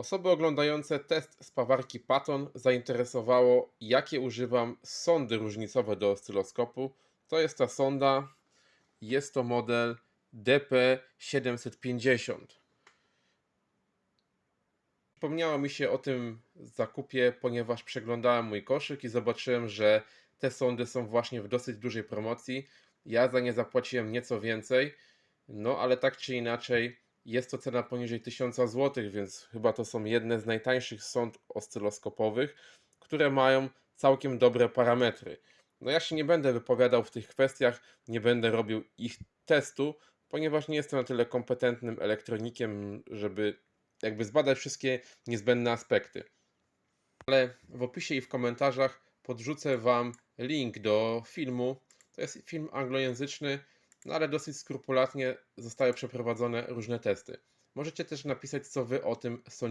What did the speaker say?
Osoby oglądające test spawarki Patton zainteresowało, jakie używam sondy różnicowe do oscyloskopu. To jest ta sonda, jest to model DP750. Przypomniało mi się o tym zakupie, ponieważ przeglądałem mój koszyk i zobaczyłem, że te sondy są właśnie w dosyć dużej promocji. Ja za nie zapłaciłem nieco więcej, no ale tak czy inaczej jest to cena poniżej 1000 zł, więc chyba to są jedne z najtańszych sond oscyloskopowych, które mają całkiem dobre parametry. No ja się nie będę wypowiadał w tych kwestiach, nie będę robił ich testu, ponieważ nie jestem na tyle kompetentnym elektronikiem, żeby jakby zbadać wszystkie niezbędne aspekty. Ale w opisie i w komentarzach podrzucę Wam link do filmu. To jest film anglojęzyczny, no ale dosyć skrupulatnie zostały przeprowadzone różne testy. Możecie też napisać, co Wy o tym sądzicie.